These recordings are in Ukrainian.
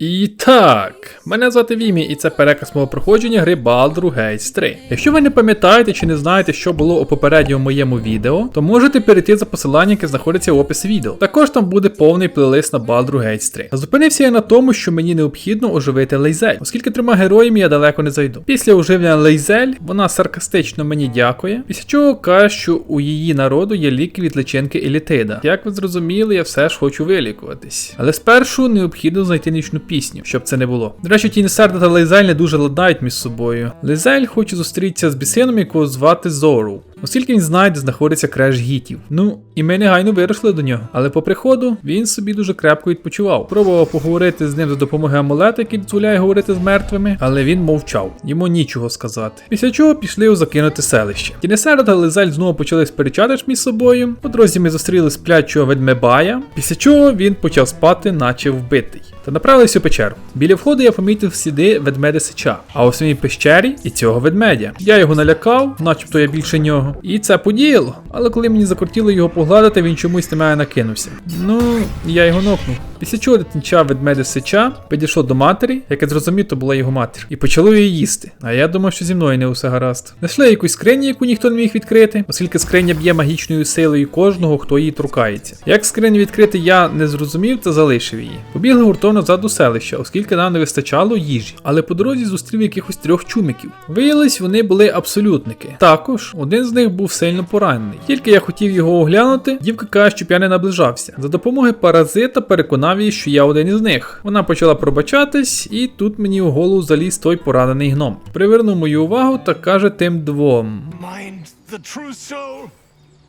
І так, мене звати Вімі, і це переказ мого проходження гри Baldur's Gate 3. Якщо ви не пам'ятаєте чи не знаєте, що було у попередньому моєму відео, то можете перейти за посиланням, яке знаходиться в описі відео. Також там буде повний плейлист на Baldur's Gate 3. Зупинився я на тому, що мені необхідно оживити Лейзель, оскільки трьома героями я далеко не зайду. Після оживлення Лейзель вона саркастично мені дякує, після чого каже, що у її народу є ліки від личинки Елітида. Як ви зрозуміли, я все ж хочу вилікуватись. Але спершу необхідно знайти нічну пісню, щоб це не було. До речі, Тінісарда та Лейзель не дуже ладнають між собою. Лейзель хоче зустрітися з бісином, якого звати Зору. Оскільки він знає, де знаходиться креш гітів. Ну, і ми негайно вирушили до нього. Але по приходу він собі дуже крепко відпочивав. Пробував поговорити з ним за допомогою амулета, який дозволяє говорити з мертвими, але він мовчав, йому нічого сказати. Після чого пішли у закинуте селище. Тінесера та Лизель знову почали сперечатись між собою. По дорозі ми зустріли сплячого ведмебая, після чого він почав спати, наче вбитий. Та направились у печеру. Біля входу я помітив сліди ведмедя сича, а у самій пещері і цього ведмедя. Я його налякав, начебто я більше нього. І це подіяло. Але коли мені закортіло його погладити, він чомусь на мене накинувся. Ну, я його нокнув. Після чого дитинча ведмедя сича підійшов до матері, яке зрозумів, то була його матір, і почало її їсти. А я думав, що зі мною не усе гаразд. Знайшли якусь скриню, яку ніхто не міг відкрити, оскільки скриня б'є магічною силою кожного, хто її торкається. Як скриню відкрити, я не зрозумів та залишив її. Побігли гуртом назад до селища, оскільки нам не вистачало їжі. Але по дорозі зустрів якихось трьох чумиків. Виявилось, вони були абсолютники. Також один з них був сильно поранений. Тільки я хотів його оглянути, дівка каже, щоб я не наближався. За допомогою паразита переконав її, що я один із них. Вона почала пробачатись, і тут мені у голову заліз той поранений гном. Привернув мою увагу та каже тим двом. Mine's the true soul.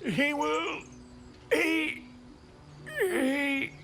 He will. He. He.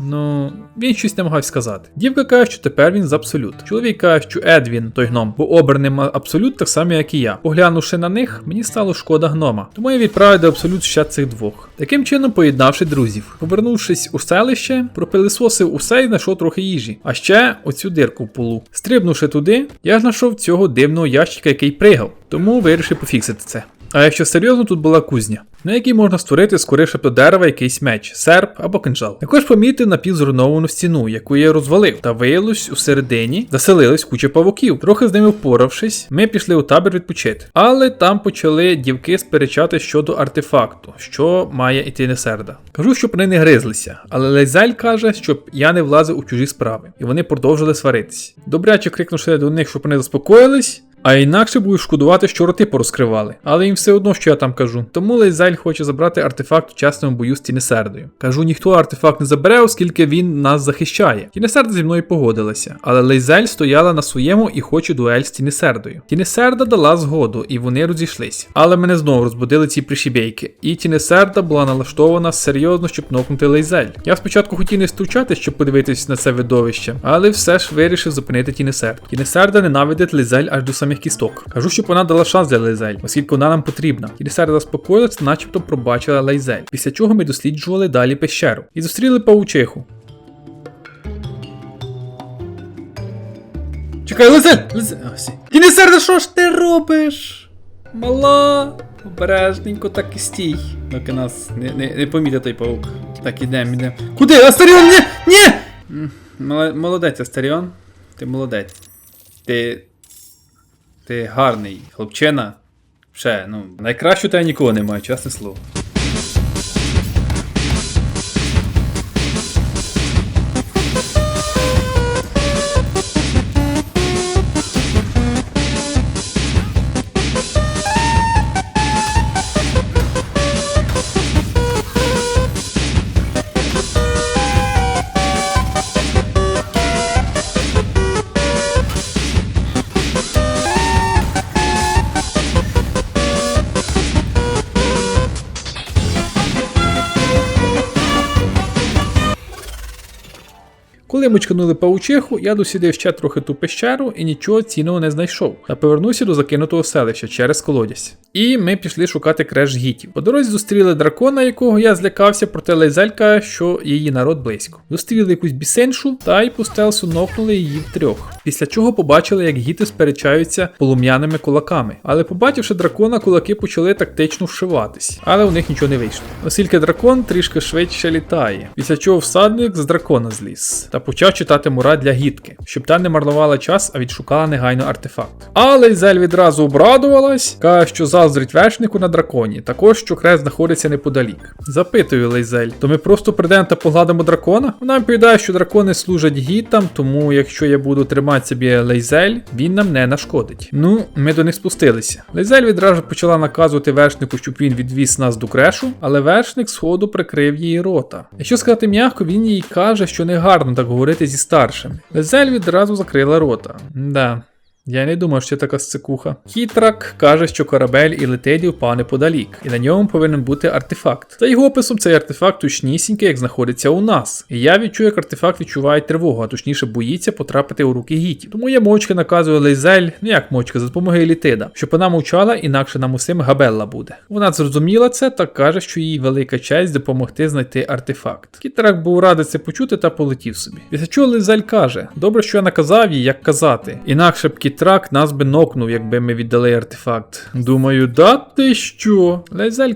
Ну, він щось намагався сказати. Дівка каже, що тепер він з абсолют. Чоловік каже, що Едвін, той гном, був обраним абсолют так само, як і я. Поглянувши на них, мені стало шкода гнома. Тому я відправив до абсолют ще цих двох. Таким чином, поєднавши друзів. Повернувшись у селище, пропилисосив усе і знайшов трохи їжі. А ще оцю дирку в полу. Стрибнувши туди, я знайшов цього дивного ящика, який пригав. Тому вирішив пофіксити це. А якщо серйозно, тут була кузня, на якій можна створити з кори дерева якийсь меч, серп або кинжал. Також помітив напівзруйновану стіну, яку я розвалив, та виявилось у середині заселилась куча павуків. Трохи з ними впоравшись, ми пішли у табір відпочити. Але там почали дівки сперечати щодо артефакту, що має іти несерда. Кажу, щоб вони не гризлися, але Лейзель каже, щоб я не влазив у чужі справи, і вони продовжили сваритись. Добряче крикнувши до них, щоб вони заспокоїлись. А інакше будуть шкодувати, що роти порозкривали. Але їм все одно, що я там кажу. Тому Лейзель хоче забрати артефакт у чесному бою з Тінесердою. Кажу, ніхто артефакт не забере, оскільки він нас захищає. Тінесерда зі мною погодилася, але Лейзель стояла на своєму і хоче дуель з Тінесердою. Тінесерда дала згоду, і вони розійшлись. Але мене знову розбудили ці пришібейки. І Тінесерда була налаштована серйозно, щоб нокнути Лейзель. Я спочатку хотів не стучати, щоб подивитись на це видовище, але все ж вирішив зупинити Тінесерду. Тінесерда ненавидить Лейзель аж до самих кісток. Кажу, щоб вона дала шанс для Лейзель, оскільки вона нам потрібна. Тінесерда заспокоїлась, начебто пробачила Лейзель. Після чого ми досліджували далі пещеру і зустріли паучиху. Чекай, Лизель! Лизель! А, що ж ти робиш? Мала, обережненько так і стій. Доки нас не, не, не помітить той паук. Так, ідемо, ідемо. Куди? Астаріон, ні! Ні! Молодець, Астаріон. Ти молодець. Ти. Ти гарний, хлопчина. Ще, ну, найкращу тебе нікого немає, чесне слово. Коли ми чканули паучиху, я дослідив ще трохи ту пещеру і нічого цінного не знайшов, та повернувся до закинутого селища через колодязь. І ми пішли шукати креш гітів. По дорозі зустріли дракона, якого я злякався, проте Лейзелька, що її народ близько. Зустріли якусь бісеншу та й по стелсу нокнули її втрьох. Після чого побачили, як гіти сперечаються полум'яними кулаками. Але побачивши дракона, кулаки почали тактично вшиватись, але у них нічого не вийшло. Оскільки дракон трішки швидше літає, після чого всадник з дракона зліз. Та почав читати мура для гідки, щоб та не марнувала час, а відшукала негайно артефакт. Але Лейзель відразу обрадувалась, каже, що заздрить вершнику на драконі, також що крест знаходиться неподалік. Запитую Лейзель, то ми просто прийдемо та погладимо дракона? Вона відповідає, що дракони служать гітам, тому якщо я буду тримати собі Лейзель, він нам не нашкодить. Ну, ми до них спустилися. Лейзель відразу почала наказувати вершнику, щоб він відвіз нас до крешу, але вершник сходу прикрив її рота. Якщо сказати м'яко, він їй каже, що не гарно так говорити зі старшими. Лейзель відразу закрила рота. Да. Я не думав, що така сцикуха. Хітрак каже, що корабель і летеді впав неподалік, і на ньому повинен бути артефакт. За його описом, цей артефакт точнісінький, як знаходиться у нас. І я відчую, як артефакт відчуває тривогу, а точніше боїться потрапити у руки гітів. Тому я мовчки наказую Лейзель, ну як мовчки, за допомогою літида, щоб вона мовчала, інакше нам усім габелла буде. Вона зрозуміла це та каже, що їй велика честь допомогти знайти артефакт. Кітрак був радий це почути та полетів собі. Після чого Лейзель каже: Добре, що я наказав їй, як казати. Інакше б Кітрак нас би нокнув, якби ми віддали артефакт. Думаю, да ти що?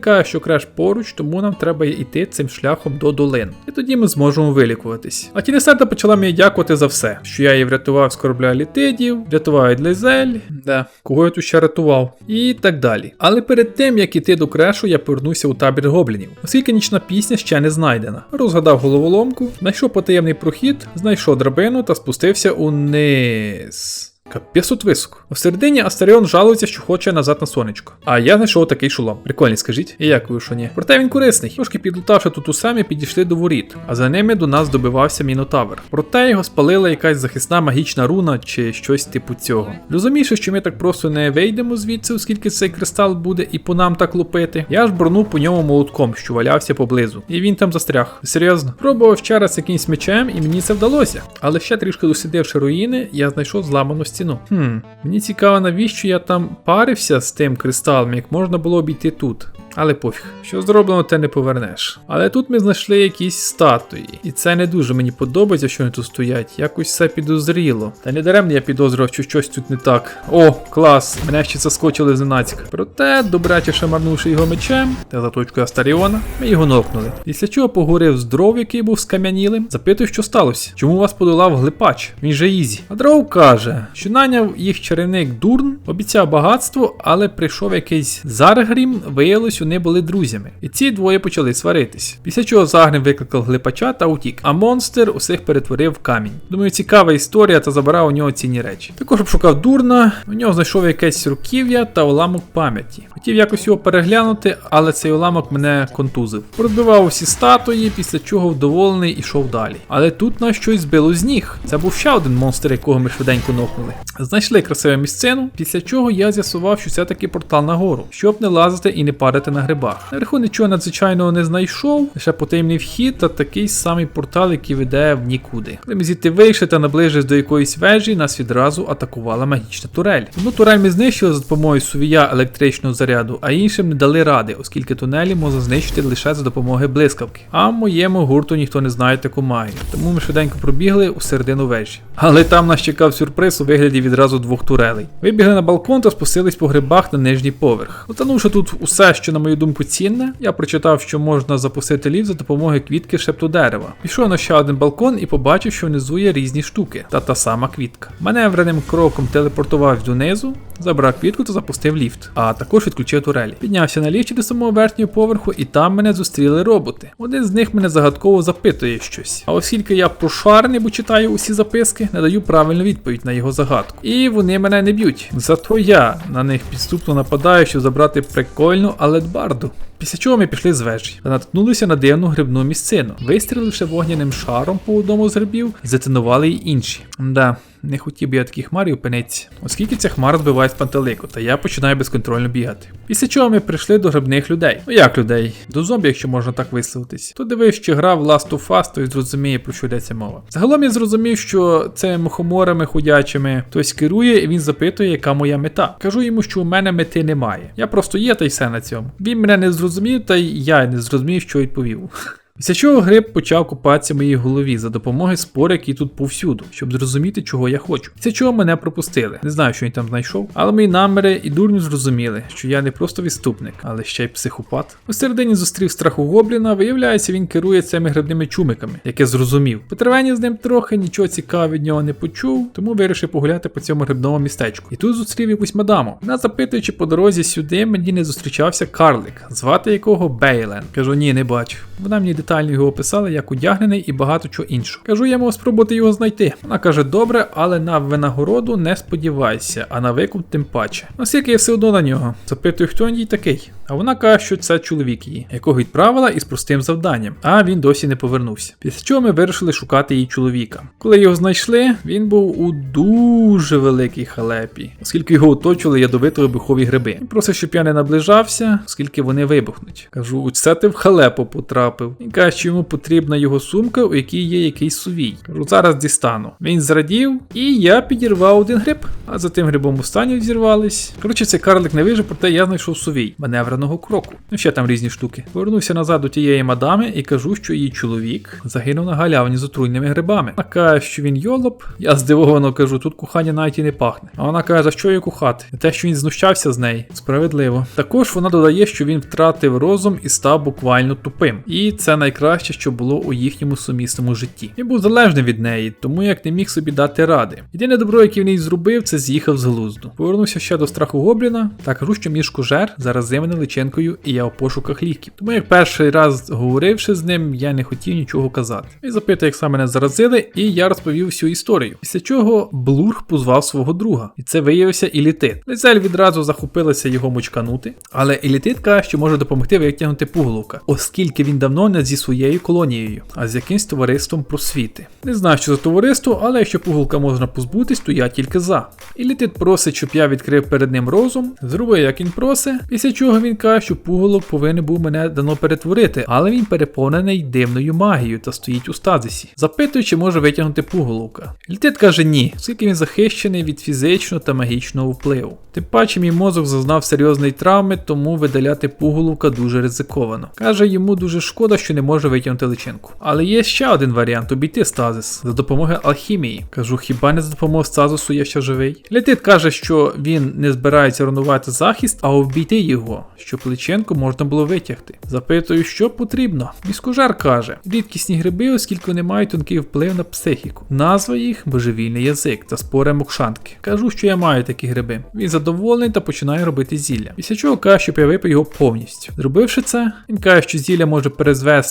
Каже, що креш поруч, тому нам треба йти цим шляхом до долин. І тоді ми зможемо вилікуватись. А Тінесерда почала мені дякувати за все, що я її врятував з корабля літидів, врятував Лейзель, да, кого я тут ще рятував, і так далі. Але перед тим як іти до крешу, я повернувся у табір гоблінів, оскільки нічна пісня ще не знайдена. Розгадав головоломку, знайшов потаємний прохід, знайшов драбину та спустився униз. Капець тут високо. У середині Астаріон жалується, що хоче назад на сонечко. А я знайшов такий шолом. Прикольний, скажіть. І як ви, що ні? Проте він корисний. Трошки підлутавши тут усе, ми підійшли до воріт, а за ними до нас добивався мінотавр. Проте його спалила якась захисна магічна руна чи щось типу цього. Розумієш, що ми так просто не вийдемо звідси, оскільки цей кристал буде і по нам так лупити. Я ж бронув по ньому молотком, що валявся поблизу. І він там застряг. Серйозно. Пробував ще раз якимсь мечем, і мені це вдалося. Але ще трішки дослідивши руїни, я знайшов зламану стіну. Хм, мені цікаво, навіщо я там парився з тим кристалом, як можна було обійти тут. Але пофіг, що зроблено, те не повернеш. Але тут ми знайшли якісь статуї, і це не дуже мені подобається, що вони тут стоять. Якось все підозріло. Та не даремно я підозрював, що щось тут не так. О, клас! Мене ще заскочили зненацька. Проте, добряче шамарнувши його мечем та заточкою Астаріона, ми його нокнули. Після чого поговорив з дров, який був скам'янілим, запитую, що сталося. Чому вас подолав глипач? Він же Ізі. А дров каже, що наняв їх чарівник Дурн, обіцяв багатство, але прийшов якийсь Заргрім, виявилось, вони були друзями. І ці двоє почали сваритись. Після чого Загрім викликав глипача та утік, а монстр усіх перетворив в камінь. Думаю, цікава історія та забирав у нього цінні речі. Також обшукав дурна, у нього знайшов якесь руків'я та уламок пам'яті. Хотів якось його переглянути, але цей уламок мене контузив. Продбивав усі статуї, після чого вдоволений ішов далі. Але тут нас щось збило з ніг. Це був ще один монстр, якого ми швиденько нокнули. Знайшли красиву місцину, після чого я з'ясував, що це таки портал нагору, щоб не лазити і не парити на грибах. Наверху нічого надзвичайного не знайшов, лише потаємний вхід та такий самий портал, який веде в нікуди. Коли ми звідти вийшли та наближились до якоїсь вежі, нас відразу атакувала магічна турель. Одну турель ми знищили за допомогою сувія електричного заряду, а іншим не дали ради, оскільки тунелі можна знищити лише за допомогою блискавки. А моєму гурту ніхто не знає таку магію. Тому ми швиденько пробігли у середину вежі. Але там нас чекав сюрприз у вигляді відразу двох турелей. Вибігли на балкон та спустились по грибах на нижній поверх. Утонувши тут усе, що на мою думку цінне, я прочитав, що можна запустити ліфт за допомогою квітки шептодерева. Пішов на ще один балкон і побачив, що внизу є різні штуки, та та сама квітка. Маневреним кроком телепортував донизу, забрав квітку та запустив ліфт, а також відключив турелі. Піднявся на ліфті до самого верхнього поверху, і там мене зустріли роботи. Один з них мене загадково запитує щось. А оскільки я прошарений, бо читаю усі записки, надаю правильну відповідь на його загадку. І вони мене не б'ють. Зато я на них підступно нападаю, щоб забрати прикольну алетбарду. Після чого ми пішли з вежі та наткнулися на дивну грибну місцину. Вистріливши вогняним шаром по одному з грибів, затинували й інші. Да, не хотів би я такій хмарі опинитися, оскільки ця хмара збиває з пантелику, та я починаю безконтрольно бігати. Після чого ми прийшли до грибних людей. Ну як людей? До зомбі, якщо можна так висловитись. Хто дивився, чи грав Last of Us, той зрозуміє, про що йдеться мова. Загалом я зрозумів, що це мухоморами ходячими хтось керує, і він запитує, яка моя мета. Кажу йому, що у мене мети немає. Я просто є та й все на цьому. Він мене не зрозумів, та й я не зрозумів, що відповів. Після чого гриб почав купатися в моїй голові за допомогою спор, які тут повсюду, щоб зрозуміти, чого я хочу. Після чого мене пропустили. Не знаю, що він там знайшов, але мої наміри і дурню зрозуміли, що я не просто відступник, але ще й психопат. Посередині зустрів страху гобліна, виявляється, він керує цими грибними чумиками, як я зрозумів. Потервені з ним трохи, нічого цікавого від нього не почув, тому вирішив погуляти по цьому грибному містечку. І тут зустрів якусь мадаму. Вона запитуючи по дорозі сюди, мені не зустрічався карлик, звати якого Бейлен. Кажу, ні, не бачу. Вона мені детально його описала, як одягнений і багато чого іншого. Кажу, я мав спробувати його знайти. Вона каже, добре, але на винагороду не сподівайся, а на викуп тим паче. Оскільки я все одно на нього. Запитую, хто він їй такий. А вона каже, що це чоловік її, якого відправила із простим завданням, а він досі не повернувся. Після чого ми вирішили шукати її чоловіка. Коли його знайшли, він був у дуже великій халепі, оскільки його оточували ядовито вибухові гриби. Він просив, щоб я не наближався, оскільки вони вибухнуть. Кажу, це ти в халепу потрапив. Він каже, що йому потрібна його сумка, у якій є якийсь сувій. Зараз дістану. Він зрадів, і я підірвав один гриб, а за тим грибом останні зірвались. Коротше, цей карлик не вижив, проте я знайшов сувій маневреного кроку. Ну ще там різні штуки. Повернувся назад до тієї мадами і кажу, що її чоловік загинув на галявині з отруйними грибами. Вона каже, що він йолоп. Я здивовано кажу, тут кохання навіть і не пахне. А вона каже, за що її кохати? Те, що він знущався з неї. Справедливо. Також вона додає, що він втратив розум і став буквально тупим. І це найкраще, що було у їхньому сумісному житті. Він був залежний від неї, тому як не міг собі дати ради. Єдине добро, яке в ній зробив, це з'їхав з глузду. Повернувся ще до страху гобліна та кажу, що мішку жер заразив личинкою, і я у пошуках ліків. Тому як перший раз говоривши з ним, я не хотів нічого казати. І запитав, як саме мене заразили, і я розповів всю історію. Після чого Блург позвав свого друга, і це виявився Ілітит. Лизель відразу захопилася його мочканути, але Ілітит каже, що може допомогти витягнути пуголовка, оскільки він давно не зі своєю колонією, а з якимсь товариством просвіти. Не знаю, що за товариство, але якщо пуголка можна позбутись, то я тільки за. Ілітит просить, щоб я відкрив перед ним розум, зробив, як він просить, після чого він каже, що пуголок повинен був мене дано перетворити, але він переповнений дивною магією та стоїть у стазисі. Запитую, чи може витягнути пуголовка. Ілітит каже ні, оскільки він захищений від фізичного та магічного впливу. Тим паче мій мозок зазнав серйозної травми, тому видаляти пуголовка дуже ризиковано. Каже, йому дуже шкода, що не може витягнути личинку. Але є ще один варіант обійти стазис за допомогою алхімії. Кажу, хіба не за допомогою стазису я ще живий? Летит каже, що він не збирається руйнувати захист, а обійти його, щоб личинку можна було витягти. Запитую, що потрібно. Міскожар каже: рідкісні гриби, оскільки вони мають тонкий вплив на психіку. Назва їх божевільний язик та спори мокшанки. Кажу, що я маю такі гриби. Він задоволений та починає робити зілля. Після чого каже, щоб я випив його повністю. Зробивши це, він каже, що зілля може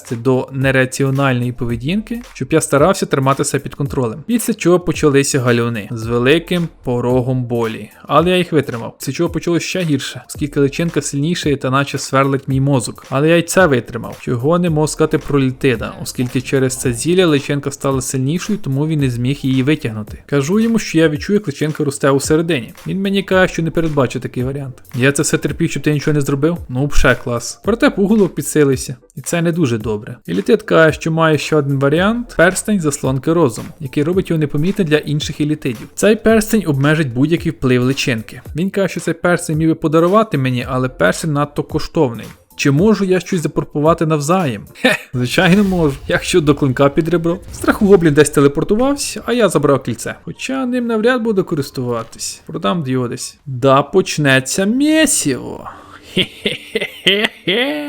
призвести до нераціональної поведінки, щоб я старався тримати себе під контролем. Після чого почалися галюни з великим порогом болі. Але я їх витримав. Після чого почалося ще гірше, оскільки личинка сильніша та наче сверлить мій мозок. Але я й це витримав. Чого не можу сказати про літида, оскільки через це зілля личинка стала сильнішою, тому він не зміг її витягнути. Кажу йому, що я відчую, як личинка росте у середині. Він мені каже, що не передбачив такий варіант. Я це все терпів, щоб ти нічого не зробив? Ну, вже клас. Проте пуголок підсилився, і це не дуже добре. І каже, що має ще один варіант перстень заслонки розум, який робить його непомітним для інших елітидів. Цей перстень обмежить будь-який вплив личинки. Він каже, що цей перстень міг би подарувати мені, але перстень надто коштовний. Чи можу я щось запропонувати навзаєм? Хе, звичайно можу. Як щодо клинка під ребро. Страхогоблін десь телепортувався, а я забрав кільце. Хоча ним навряд буду користуватись. Продам діодесь. Да почнеться мєсіво. Хе-хе-хе-хе.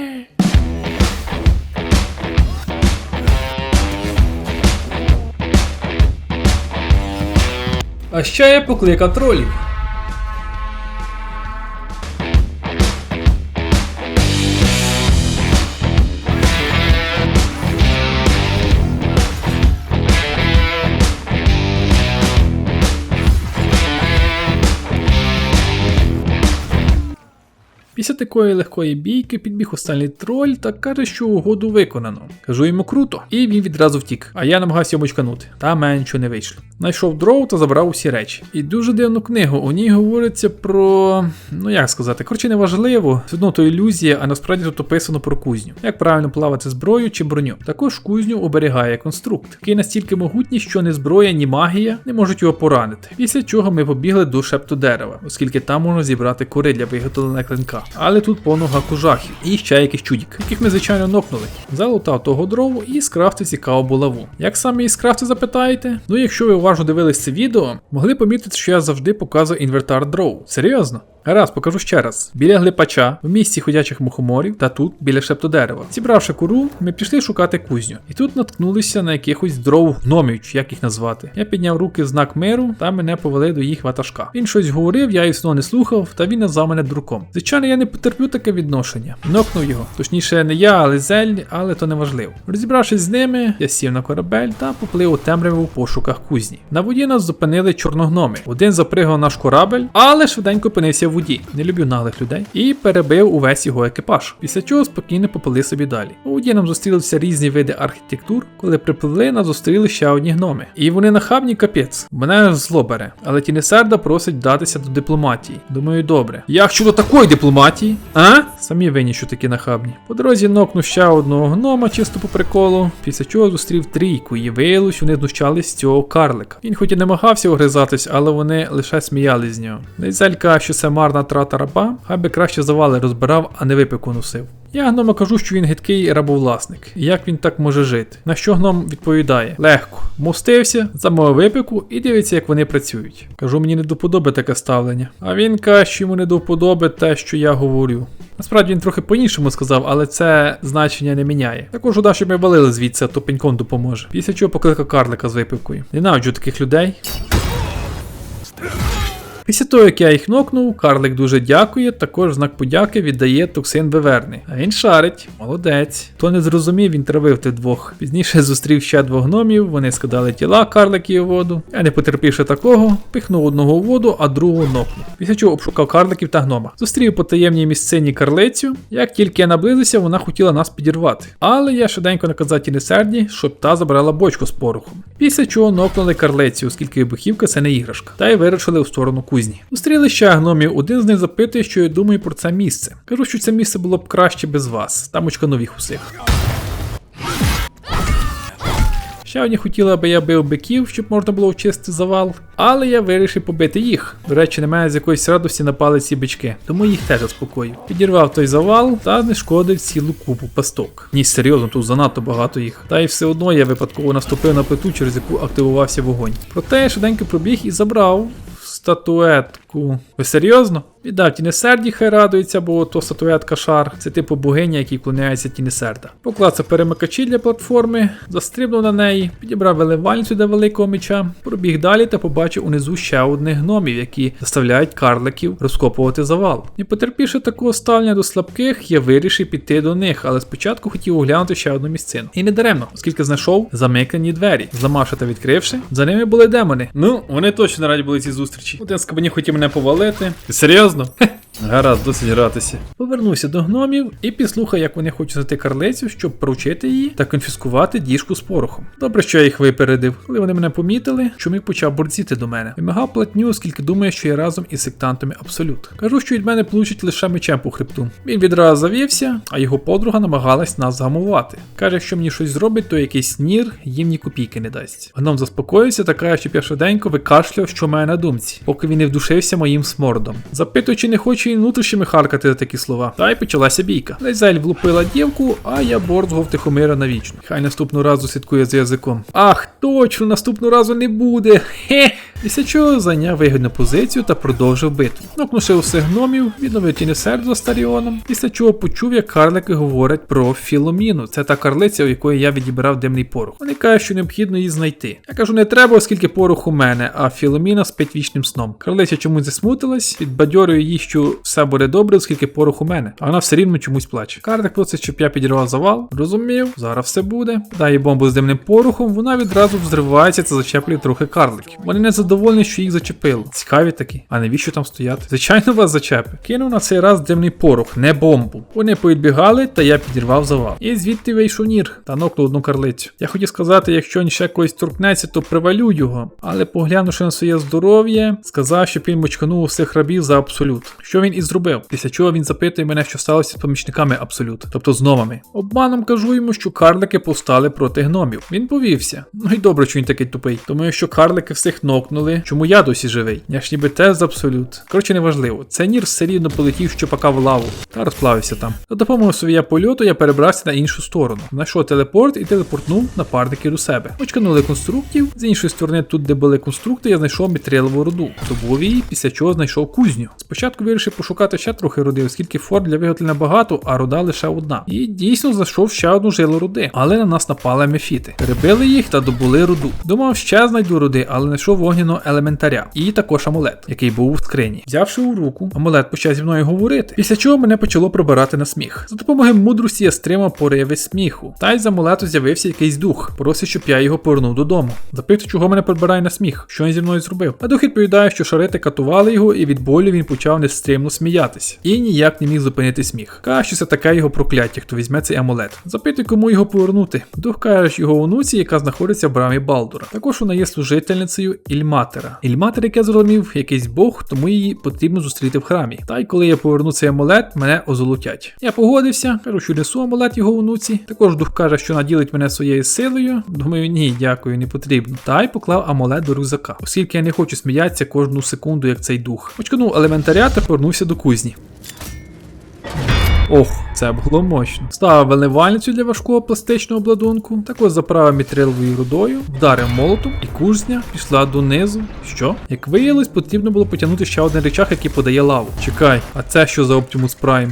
А ще я покликав тролів. Після такої легкої бійки підбіг останній троль та каже, що угоду виконано. Кажу йому круто, і він відразу втік. А я намагався йому чканути. Та мене нічого не вийшло. Знайшов дров та забрав усі речі. І дуже дивну книгу. У ній говориться про. ну як сказати, коротше, неважливо. Все одно то ілюзія, а насправді тут описано про кузню. Як правильно плавати зброю чи броню. Також кузню оберігає конструкт, який настільки могутній, що ні зброя, ні магія не можуть його поранити. Після чого ми побігли до шепту дерева, оскільки там можна зібрати кори для виготовлення клинка. Але тут повно гаку жахів. І ще якийсь чудік, яких ми, звичайно, нокнули. Залутав того дрову і скрафти цікаву булаву. Як саме її скрафти запитаєте? Ну, якщо ви уважно дивились це відео, могли помітити, що я завжди показую інвертар дров. Серйозно? Гаразд, покажу ще раз. Біля глипача, в місці ходячих мухоморів та тут, біля шептодерева. Зібравши куру, ми пішли шукати кузню. І тут наткнулися на якихось дров гномів, чи як їх назвати. Я підняв руки в знак миру та мене повели до їх ватажка. Він щось говорив, я існо не слухав, та він назвав мене друком. Звичайно, я не потерплю таке відношення. Нокнув його. Точніше, не я, але зель, але то не важливо. Розібравшись з ними, я сів на корабель та поплив у темряву в пошуках кузні. На воді нас зупинили чорногноми. Один запригав наш корабель, але швиденько опинився в воді. Не люблю наглих людей. І перебив увесь його екіпаж. Після чого спокійно поплили собі далі. У воді нам зустрілися різні види архітектур. Коли припливли, нас зустріли ще одні гноми. І вони нахабні капець. Мене зло бере. Але Тінесерда просить вдатися до дипломатії. Думаю, добре. Як щодо такої дипломатії? А? Самі винні, що такі нахабні. По дорозі нокнув ще одного гнома, чисто по приколу. Після чого зустрів трійку, і виявилось, вони знущались з цього карлика. Він хоч і намагався огризатись, але вони лише сміялись з нього. Нейзелька, що це марна трата раба, хай би краще завали розбирав, а не випеку носив. Я гнома кажу, що він гидкий рабовласник. Як він так може жити? На що гном відповідає? Легко. Мостився, замовив випеку і дивиться, як вони працюють. Кажу, мені не до вподоби таке ставлення. А він каже, що йому не до вподоби те, що я говорю. Насправді він трохи по-іншому сказав, але це значення не міняє. Також уда, щоб ми валили звідси, а то пеньком допоможе. Після чого покликав карлика з випивкою. Ненавиджу таких людей. Після того, як я їх нокнув, Карлик дуже дякує, також знак подяки віддає токсин виверни. А він шарить, молодець. Хто не зрозумів, він травив тих двох. Пізніше зустрів ще двох гномів, вони скидали тіла карликів у воду. Я не потерпівши такого, пихнув одного у воду, а другого нокнув. Після чого обшукав карликів та гнома. Зустрів по таємній місцині карлицю. Як тільки я наблизився, вона хотіла нас підірвати. Але я швиденько наказав тінесерді, щоб та забрала бочку з порохом. Після чого нокнули карлицю, оскільки вибухівка це не іграшка, та й вирушили в сторону кузні. Зустріли ще гномів, один з них запитує, що я думаю про це місце. Кажу, що це місце було б краще без вас. Там очканув їх усіх. Ще одні хотіли, аби я бив биків, щоб можна було вчистити завал, але я вирішив побити їх. До речі, на мене з якоїсь радості напали ці бички, тому їх теж заспокоїв. Підірвав той завал та знешкодив цілу купу пасток. Ні, серйозно, тут занадто багато їх. Та й все одно я випадково наступив на плиту, через яку активувався вогонь. Проте я швиденько пробіг і забрав статуетку. Ви серйозно? Віддав Тінесерді, хай радується, бо то статуетка шар. Це типу богиня, який клоняється Тінесерда. Поклацав перемикачі для платформи, застрибнув на неї, підібрав виливальницю до великого меча, пробіг далі та побачив унизу ще одних гномів, які заставляють карликів розкопувати завал. Не потерпівши такого ставлення до слабких, я вирішив піти до них, але спочатку хотів оглянути ще одну місцину. І не даремно, оскільки знайшов замикані двері. Зламавши та відкривши, за ними були демони. Ну, вони точно раді були ці зустрічі. Один з кабанів хотів мене повалити. Ти серйозно? Гаразд, досить гратися. Повернувся до гномів і підслухав, як вони хочуть знайти карлицю, щоб провчити її та конфіскувати діжку з порохом. Добре, що я їх випередив. Коли вони мене помітили, чумик почав борціти до мене. Вимагав платню, оскільки думає, що я разом із сектантами абсолют. Кажу, що від мене получить лише мечем по хребту. Він відразу завівся, а його подруга намагалась нас загамувати. Каже, якщо мені щось зробить, то якийсь нір їм ні копійки не дасть. Гном заспокоївся та каже, щоб я викашляв, що має на думці, поки він не вдушився моїм смордом. Запитую, чи не хоче він внутрішніми харкати за такі слова. Та й почалася бійка. Лейзель влупила дівку, а я борзгов Тихомира навічно. Хай наступного разу слідкує за язиком. Ах, точно, наступного разу не буде. Хе. Після чого зайняв вигідну позицію та продовжив битву. Нокнувши усіх гномів, відновив тінесерд за Старіоном, після чого почув, як карлики говорять про Філоміну. Це та карлиця, у якої я відібрав димний порох. Вони кажуть, що необхідно її знайти. Я кажу, не треба, оскільки порох у мене, а Філоміна спить вічним сном. Карлиця чомусь засмутилась, підбадьорює її, що все буде добре, оскільки порох у мене, а вона все рівно чомусь плаче. Карлик просить, щоб я підірвав завал. Розумів, зараз все буде. Дає бомбу з димним порохом, вона відразу взривається та зачеплює трохи карликів. Вони не задоволені, що їх зачепило. Цікаві такі. А навіщо там стояти? Звичайно, вас зачепи. Кинув на цей раз димний порох, не бомбу. Вони повідбігали, та я підірвав завал. І звідти вийшов нір та нокнув одну карлицю. Я хотів сказати, якщо він ще когось торкнеться, то привалю його. Але поглянувши на своє здоров'я, сказав, щоб він мочканув усіх рабів за абсолют. Що він і зробив. Після чого він запитує мене, що сталося з помічниками абсолют, тобто з новими. Обманом кажу йому, що карлики повстали проти гномів. Він повівся. Ну і добре, що він такий тупий. Тому якщо карлики всіх нокнули, чому я досі живий? Я ж ніби теж з абсолют. Коротше, неважливо. Це нір все рівно полетів щопака в лаву та розплавився там. За допомогою своєї польоту я перебрався на іншу сторону. Знайшов телепорт і телепортнув напарників до себе. Очканули конструктів. З іншої сторони, тут, де були конструкти, я знайшов мітрилову руду. Добув її, після чого знайшов кузню. Спочатку вирішив пошукати ще трохи руди, оскільки форт для виготовлення багато, а руда лише одна. І дійсно знайшов ще одну жилу руди. Але на нас напали мефіти. Перебили їх та добули руду. Думав, ще знайду руди, але знайшов вогняного елементаря. І також амулет, який був у скрині. Взявши у руку, амулет почав зі мною говорити. Після чого мене почало пробирати на сміх. За допомогою мудрості я стримав пориви сміху. Та й з амулету з'явився якийсь дух, просить, щоб я його повернув додому. Запитую, чого мене прибирає на сміх, що він зі мною зробив. А дух відповідає, що шарити катували його, і від болю він почав нестримно сміятися. І ніяк не міг зупинити сміх. Каже, що це таке його прокляття, хто візьме цей амулет. Запитуй, кому його повернути. Дух каже, його онуці, яка знаходиться в брамі Балдура. Також вона є служительницею Ільматера. Ільматер, як я зрозумів, якийсь бог, тому її потрібно зустріти в храмі. Та й коли я поверну цей амулет, мене озолотять. Я погодився, кажу, що несу амулет його онуці. Також дух каже, що наділить мене своєю силою. Думаю, ні, дякую, не потрібно. Та й поклав амулет до рюкзака, оскільки я не хочу сміятися кожну секунду, як цей дух. Очканув елементаря та повернувся до кузні. Ох, це було мощно. Ставив виливальницю для важкого пластичного обладунку, також заправив мітриловою рудою, вдарив молотом, і кузня пішла донизу. Що? Як виявилось, потрібно було потягнути ще один речах, який подає лаву. Чекай, а це що за Optimus Prime?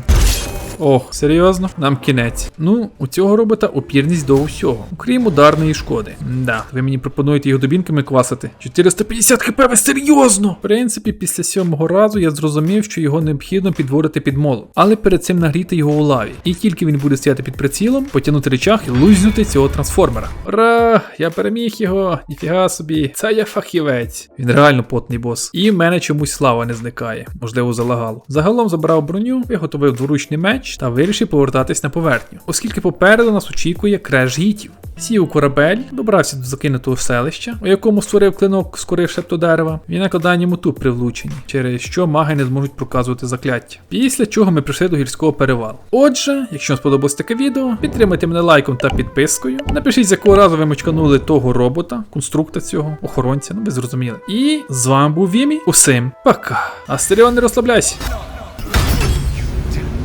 Ох, серйозно? Нам кінець. Ну, у цього робота опірність до усього, окрім ударної шкоди. Да, ви мені пропонуєте його дубінками квасити. 450 хп, ви серйозно! В принципі, після сьомого разу я зрозумів, що його необхідно підводити під молот, але перед цим нагріти його у лаві. І тільки він буде стояти під прицілом, потягнути речах і лузнути цього трансформера. Ура! Я переміг його! Ніфіга собі, це я фахівець. Він реально потний бос. І в мене чомусь слава не зникає, можливо, залагало. Загалом забрав броню, виготовив дворучний меч та вирішив повертатись на поверхню, оскільки попереду нас очікує креш гітів. Сів у корабель, добрався до закинутого селища, у якому створив клинок скорив шепту дерева, і накладання моту при влученні, через що маги не зможуть проказувати закляття. Після чого ми прийшли до гірського перевалу. Отже, якщо вам сподобалось таке відео, підтримайте мене лайком та підпискою. Напишіть, з якого разу ви мочканули того робота, конструкта цього, охоронця, ну ви зрозуміли. І з вами був Вімі. Усім пока. Астеріон, не розслабляйся.